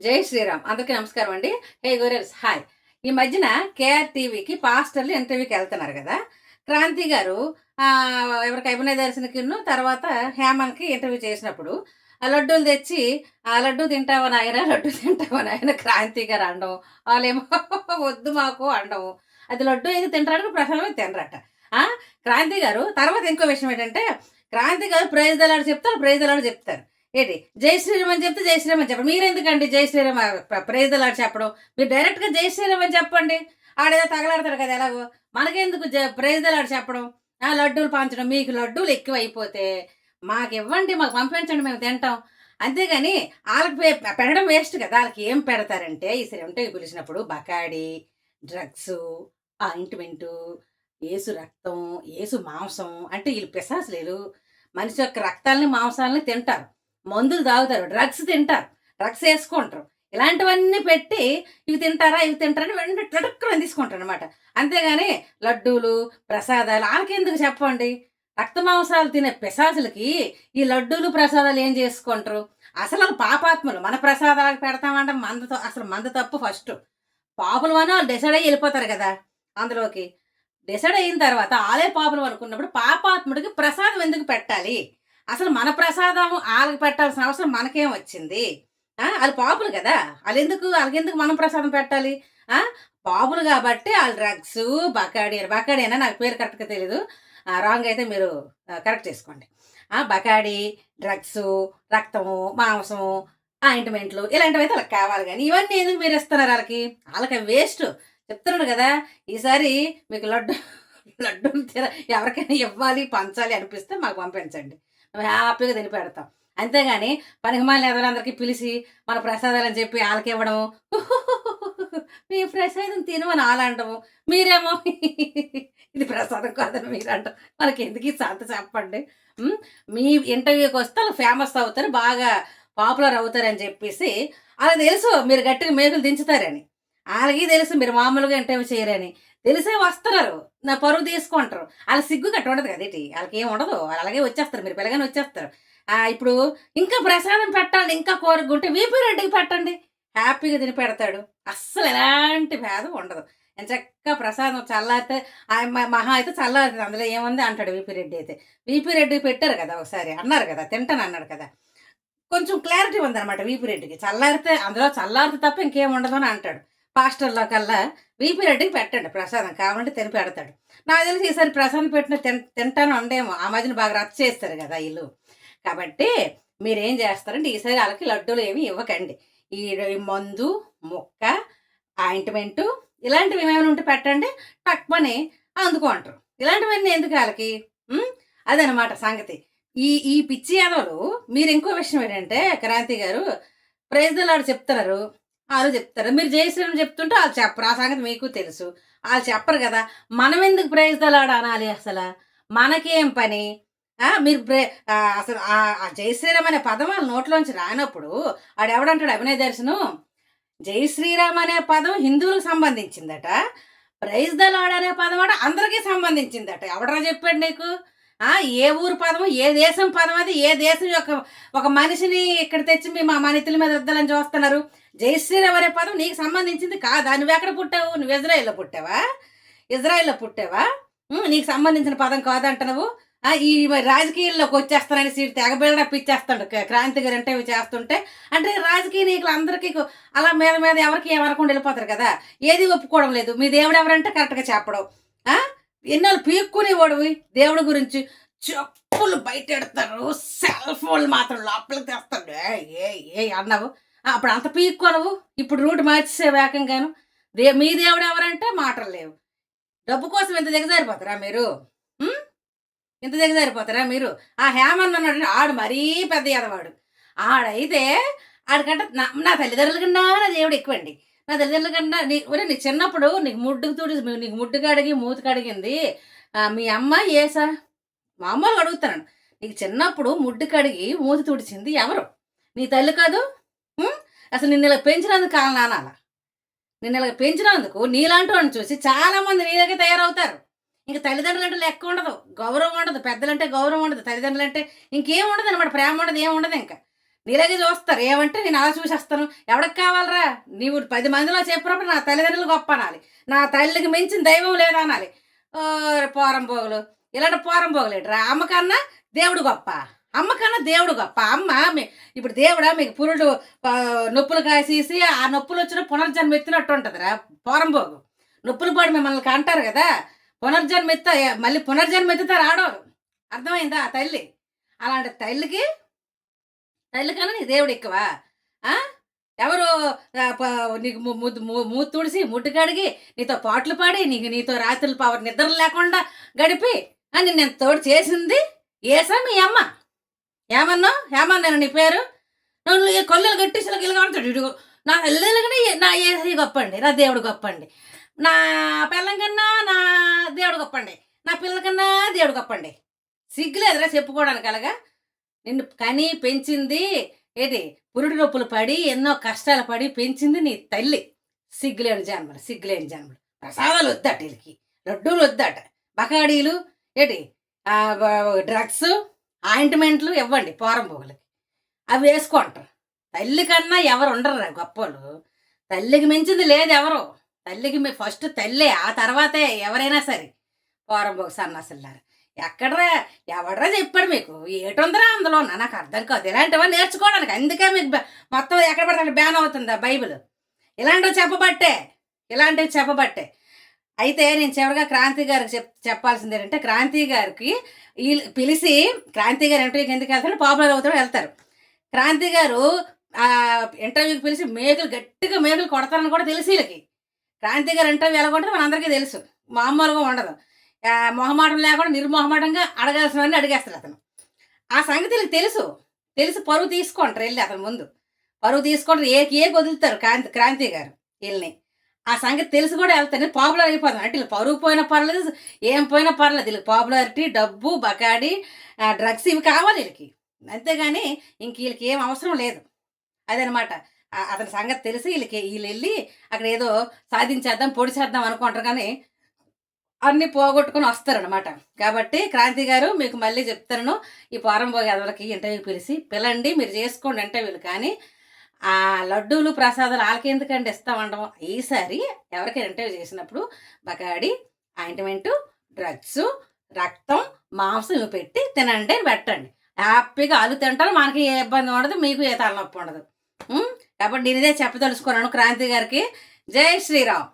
జై శ్రీరామ్. అందరికీ నమస్కారం అండి. హే గోరెల్స్ హాయ్. ఈ మధ్యన కేఆర్ టీవీకి పాస్టర్లు ఇంటర్వ్యూకి వెళ్తున్నారు కదా. క్రాంతి గారు ఎవరికి అభినయ దర్శనకిను తర్వాత హేమన్కి ఇంటర్వ్యూ చేసినప్పుడు ఆ లడ్డూలు తెచ్చి ఆ లడ్డు తింటావా నాయన లడ్డు తింటావా నాయన క్రాంతి గారు అనడం వాళ్ళేమో వద్దు మాకు అనడం అది లడ్డు ఏది తింటారని ప్రసాదమే తినరట. ఆ, క్రాంతి గారు తర్వాత ఇంకో విషయం ఏంటంటే క్రాంతి గారు ప్రైజ్ దళాడు చెప్తారు ప్రైజ్ దళాడు చెప్తారు. ఏంటి? జై శ్రీరామ్ అని చెప్తే జై శ్రీరామ్ అని చెప్పండి. మీరు ఎందుకండి జై శ్రీరామ్ ప్రైజ్ అలా చెప్పడం? మీరు డైరెక్ట్గా జై శ్రీరామ్ అని చెప్పండి. ఆడేదో తగలాడతాడు కదా ఎలాగో. మనకెందుకు జ- ప్రైజ్ అలా చెప్పడం? ఆ లడ్డూలు పంచడం. మీకు లడ్డూలు ఎక్కువ అయిపోతే మాకు ఇవ్వండి మాకు పంపించండి మేము తింటాం. అంతేగాని వాళ్ళకి పె- పెట్టడం వేస్ట్ కదా. వాళ్ళకి ఏం పెడతారంటే ఈ ఇంటికి పిలిచినప్పుడు బకాడి డ్రగ్స్ ఆయింట్మెంటు ఏసు రక్తం ఏసు మాంసం అంటే వీళ్ళు పిశాసులేలు. మనిషి యొక్క రక్తాలని మాంసాలని తింటారు. మందులు తాగుతారు డ్రగ్స్ తింటారు డ్రగ్స్ వేసుకుంటారు. ఇలాంటివన్నీ పెట్టి ఇవి తింటారా ఇవి తింటారని వెంటనే టడుక్కుని తీసుకుంటారు అనమాట అంతేగాని లడ్డూలు ప్రసాదాలు వాళ్ళకెందుకు చెప్పండి? రక్త మాంసాలు తినే పిశాసులకి ఈ లడ్డూలు ప్రసాదాలు ఏం చేసుకుంటారు? అసలు పాపాత్మలు పాపాత్ములు. మన ప్రసాదాలకు పెడతామంటే మంద అసలు మంద తప్పు ఫస్ట్. పాపులు అని వాళ్ళు డిసైడ్ అయ్యి వెళ్ళిపోతారు కదా అందులోకి. డిసైడ్ అయిన తర్వాత ఆలే పాపులు అనుకున్నప్పుడు పాపాత్ముడికి ప్రసాదం ఎందుకు పెట్టాలి? అసలు మన ప్రసాదం వాళ్ళకి పెట్టాల్సిన అవసరం మనకేం వచ్చింది? వాళ్ళు పాపులు కదా? వాళ్ళు ఎందుకు వాళ్ళకి ఎందుకు మనం ప్రసాదం పెట్టాలి? పాపులు కాబట్టి వాళ్ళు డ్రగ్స్ బకాడి బకాడి అయినా నాకు పేరు కరెక్ట్గా తెలియదు రాంగ్ అయితే మీరు కరెక్ట్ చేసుకోండి. బకాడి డ్రగ్స్ రక్తము మాంసము ఆయింట్మెంట్లు ఇలాంటివి అయితే వాళ్ళకి కావాలి కానీ ఇవన్నీ ఎందుకు మీరు ఇస్తున్నారు వాళ్ళకి? వాళ్ళకి వేస్ట్. చెప్తున్నాడు కదా ఈసారి మీకు లడ్డు లడ్డూలు ఎవరికైనా ఇవ్వాలి పంచాలి అనిపిస్తే మాకు పంపించండి. హ్యాపీగా తిని పెడతాం అంతేగాని పనికిమాలిన ఎదలందరికీ పిలిచి మన ప్రసాదాలని చెప్పి వాళ్ళకి ఇవ్వడము మీ ప్రసాదం తినమని వాళ్ళు అంటాము మీరేమో ఇది ప్రసాదం కాదని మీరు అంటాం మనకి ఎందుకు సంత చెప్పండి? మీ ఇంటర్వ్యూకి వస్తే వాళ్ళు ఫేమస్ అవుతారు బాగా పాపులర్ అవుతారని చెప్పేసి అలా తెలుసు మీరు గట్టిగా మేకులు దించుతారని. వాళ్ళకి తెలుసు మీరు మామూలుగా ఇంటర్వ్యూ చేయరని. తెలిసే వస్తున్నారు. నా పరువు తీసుకుంటారు. వాళ్ళ సిగ్గు గట్టి ఉండదు కదా ఇటు వాళ్ళకి ఏం ఉండదు. వాళ్ళు అలాగే వచ్చేస్తారు. మీరు పిల్లగానే వచ్చేస్తారు. ఆ, ఇప్పుడు ఇంకా ప్రసాదం పెట్టాలి ఇంకా కోరుకుంటే వీపీ రెడ్డికి పెట్టండి. హ్యాపీగా తిని పెడతాడు. అస్సలు ఎలాంటి భేదం ఉండదు. చక్కగా ప్రసాదం చల్లారితే మ- మహా అయితే చల్లారుతుంది. అందులో ఏముంది? అంటాడు వీపీ రెడ్డి అయితే. వీపీ రెడ్డి పెట్టారు కదా ఒకసారి. అన్నారు కదా తింటాను అన్నాడు కదా. కొంచెం క్లారిటీ ఉందన్నమాట వీపీ రెడ్డికి. చల్లారితే అందులో చల్లారితే తప్ప ఇంకేం ఉండదు అని అంటాడు. పాస్టర్లో కల్లా బీపీ రెడ్డికి పెట్టండి ప్రసాదం కావాలంటే తిని పెడతాడు. నాకు తెలిసి ఈసారి ప్రసాదం పెట్టిన తిన్ తింటాను ఉండేమో ఆ మధ్యన బాగా రద్దు చేస్తారు కదా వీళ్ళు కాబట్టి మీరేం చేస్తారంటే ఈసారి వాళ్ళకి లడ్డూలు ఏమి ఇవ్వకండి. ఈ మందు ముక్క ఆయింట్మెంటు ఇలాంటివి ఏమైనా ఉంటే పెట్టండి. తక్కువని అందుకుంటారు. ఇలాంటివన్నీ ఎందుకు వాళ్ళకి? అదనమాట సంగతి. ఈ ఈ పిచ్చి అనలు మీరు ఇంకో విషయం ఏంటంటే క్రాంతి గారు ప్రైజ్లాడు చెప్తున్నారు. వాళ్ళు చెప్తారు. మీరు జయశ్రీరామ్ చెప్తుంటే వాళ్ళు చెప్పరు. ఆ సంగతి మీకు తెలుసు. వాళ్ళు చెప్పరు కదా. మనం ఎందుకు ప్రైజ్లాడు అనాలి అసలు? మనకేం పని? మీరు ప్రే అసలు ఆ జయశ్రీరామ్ జై శ్రీరామ్ అనే పదం వాళ్ళ నోట్లోంచి రానప్పుడు ఆడు ఎవడంటాడు అభినయ దర్శనం? జై శ్రీరామ్ అనే పదం హిందువులకు సంబంధించిందట. ప్రైజ్ ద అనే పదం అంటే అందరికీ సంబంధించిందట. ఎవడరా చెప్పాడు నీకు? ఏ ఊరు పదము ఏ దేశం పదం అది ఏ దేశం యొక్క ఒక మనిషిని ఇక్కడ తెచ్చి మీ మా మనితుల మీద వద్దాలని చూస్తున్నారు. జై అనే పదం నీకు సంబంధించింది కాదా? నువ్వు ఎక్కడ పుట్టావు? నువ్వు ఇజ్రాయెల్లో పుట్టావా? ఇజ్రాయెల్లో పుట్టావా? నీకు సంబంధించిన పదం కాదంటున్నావు ఈ మరి రాజకీయాల్లోకి వచ్చేస్తానని సీట్ తెగ బిల్డప్ ఇచ్చేస్తాడు క్రాంతి గారు అంటే ఇవి చేస్తుంటే. అంటే రాజకీయ నీకులు అందరికీ అలా మీద మీద ఎవరికి ఏమనకుండా వెళ్ళిపోతారు కదా? ఏది ఒప్పుకోవడం లేదు. మీ దేవుడు ఎవరంటే కరెక్ట్గా చెప్పడం. ఆ? ఎన్నాళ్ళు పీక్కునేవాడు దేవుడి గురించి? చెప్పులు బయట ఎడతారు సెల్ ఫోన్లు మాత్రం లోపలికి తెస్తాడు. ఏ ఏ ఏ అన్నావు? అప్పుడు అంత పీక్కోనవు ఇప్పుడు రూట్ మార్చేసే వేగంగాను. దే మీ దేవుడు ఎవరంటే మాటలు లేవు. డబ్బు కోసం ఇంత దిగజారిపోతారా మీరు? ఇంత దిగజారిపోతారా మీరు? ఆ హేమన్ అన్నాడు ఆడు మరీ పెద్ద ఎదవాడు. ఆడైతే ఆడికంటే నా నా తల్లిదండ్రుల కన్నా నా దేవుడు ఎక్కువండి. నా తల్లిదండ్రుల కన్నా నీ ఒరే నీ చిన్నప్పుడు నీకు ముడ్డుకు తుడి నీకు ముడ్డు కడిగి మూతి కడిగింది మీ అమ్మ ఏసా మామూలుగా అడుగుతాను నీకు చిన్నప్పుడు ముడ్డు కడిగి మూతి తుడిచింది ఎవరు? నీ తల్లి కాదు? అసలు నిన్ను ఇలా పెంచినందుకు కాలం నానాల? నిన్ను ఇలా పెంచినందుకు నీలాంటి వాడిని చూసి చాలామంది నీ దగ్గర తయారవుతారు. ఇంక తల్లిదండ్రులు అంటే లెక్క ఉండదు. గౌరవం ఉండదు. పెద్దలంటే గౌరవం ఉండదు. తల్లిదండ్రులు అంటే ఇంకేం ఉండదు అనమాట ప్రేమ ఉండదు ఏం ఉండదు ఇంకా. నీలాగే చూస్తారు. ఏమంటే నేను అలా చూసేస్తాను. ఎవడికి కావాలరా? నీవు పది మందిలో చెప్పినప్పుడు నా తల్లిదండ్రులు గొప్ప అనాలి. నా తల్లికి మించిన దైవం లేదా అనాలి. పోరం పోగులు. ఇలాంటి పోరం పోగులేట్రా? అమ్మ దేవుడు గొప్ప. అమ్మకన్నా దేవుడు గొప్ప. అమ్మ మీ- ఇప్పుడు దేవుడా మీకు పురుడు నొప్పులు కాసేసి ఆ నొప్పులు వచ్చిన పునర్జన్మ ఎత్తినట్టు ఉంటుందిరా. పోరం పోగు. నొప్పులు పడి మిమ్మల్ని అంటారు కదా. పునర్జన్మ ఎత్త మళ్ళీ పునర్జన్మ ఎత్తుతారు ఆడవారు అర్థమైందా ఆ తల్లి? అలాంటి తల్లికి కన్నా నీ దేవుడు ఎక్కువ. ఎవరు నీకు ము- ముద్దు తుడిసి ముట్టు కడిగి నీతో పాటలు పాడి నీకు నీతో రాత్రులు పవర్ నిద్ర లేకుండా గడిపి అని నేను తోడు చేసింది? ఏసా మీ అమ్మ? ఏమన్నావు? ఏమన్నా నీ పేరు? నువ్వు కొల్లెలు కొల్లలు గట్టిసలు గిలగంటాడు ఇడుగు నా ఎల్లెలుగానే నా ఏసీ గొప్పండి నా దేవుడు గొప్పండి. నా పిల్లం కన్నా నా దేవుడు గొప్పండి. నా పిల్లల కన్నా దేవుడు గొప్పండి. సిగ్గులేదురా చెప్పుకోవడానికి అలాగా నిన్ను కని పెంచింది ఏంటి? పురుడు నొప్పులు పడి ఎన్నో కష్టాలు పడి పెంచింది నీ తల్లి. సిగ్గులేని జన్మలు సిగ్గులేని జన్మలు. ప్రసాదాలు వద్దట వీళ్ళకి. లడ్డూలు వద్దట బకాడీలు ఏంటి? డ్రగ్స్ ఆయింట్మెంట్లు ఇవ్వండి పోరం పొగలకి. అవి వేసుకుంటారు. తల్లి కన్నా ఎవరు ఉండరు గొప్పలు తల్లికి మించింది లేదు ఎవరు. తల్లికి మీ ఫస్ట్ తల్లే. ఆ తర్వాతే ఎవరైనా సరే. పోరం పొగ సన్నాసులారు ఎక్కడరా? ఎవడరా చెప్పాడు మీకు? ఏటుందిరా అందులో నాకు అర్థం కాదు. ఇలాంటివన్నీ నేర్చుకోవడానికి. అందుకే మీకు మొత్తం ఎక్కడ పడతాడు బ్యాన్ అవుతుంది ఆ బైబిల్? ఇలాంటివి చెప్పబట్టే. ఇలాంటివి చెప్పబట్టే. అయితే నేను చివరిగా క్రాంతి గారికి చెప్ చెప్పాల్సింది ఏంటంటే క్రాంతి గారికి వీళ్ళు పిలిచి క్రాంతి గారు ఇంటర్వ్యూకి ఎందుకు వెళ్తాడు పాపులర్ అవుతాడు వెళ్తారు. క్రాంతి గారు ఇంటర్వ్యూకి పిలిచి మేకులు గట్టిగా మేకులు కొడతారని కూడా తెలిసి వీళ్ళకి. క్రాంతి గారు ఇంటర్వ్యూ ఎలా కొట్టారో మనందరికీ తెలుసు. మామూలుగా ఉండదు. మొహమాటం లేకుండా నిర్మోహమాటంగా అడగాల్సినవన్నీ అడిగేస్తాడు అతను. ఆ సంగతి వీళ్ళకి తెలుసు. తెలిసి పరువు తీసుకుంటారు వెళ్ళి అతని ముందు. పరువు తీసుకుంటారు ఏ ఏ వదులుతారు క్రాంతి క్రాంతి గారు వీళ్ళని. ఆ సంగతి తెలిసి కూడా వెళ్తాను పాపులర్ అయిపోతాను అంటే వీళ్ళు పరువు పోయినా పర్లేదు ఏం పోయినా పర్లేదు. వీళ్ళకి పాపులారిటీ డబ్బు బకాడి డ్రగ్స్ ఇవి కావాలి వీళ్ళకి. అంతేగాని ఇంక వీళ్ళకి ఏం అవసరం లేదు. అదనమాట. అతని సంగతి తెలిసి. వీళ్ళకి వీళ్ళు వెళ్ళి అక్కడ ఏదో సాధించేద్దాం పొడి చేద్దాం అనుకుంటారు కానీ అన్ని పోగొట్టుకుని వస్తారనమాట కాబట్టి క్రాంతి గారు మీకు మళ్ళీ చెప్తాను. ఈ పోరంభోగి ఎవరికి ఇంటర్వ్యూ పిలిచి పిలండి మీరు చేసుకోండి ఇంటర్వ్యూలు కానీ ఆ లడ్డూలు ప్రసాదాలు వాళ్ళకి ఎందుకండి ఇస్తామంటాం ఈసారి ఎవరికైనా ఇంటర్వ్యూ చేసినప్పుడు బకాడి ఆయింట్మెంటు డ్రగ్స్ రక్తం మాంసం పెట్టి తినండి పెట్టండి. హ్యాపీగా వాళ్ళు తింటారు మనకి ఏ ఇబ్బంది ఉండదు మీకు ఏ తలనొప్పి ఉండదు. కాబట్టి నేను ఇదే చెప్పదలుచుకున్నాను క్రాంతి గారికి. జై శ్రీరామ్.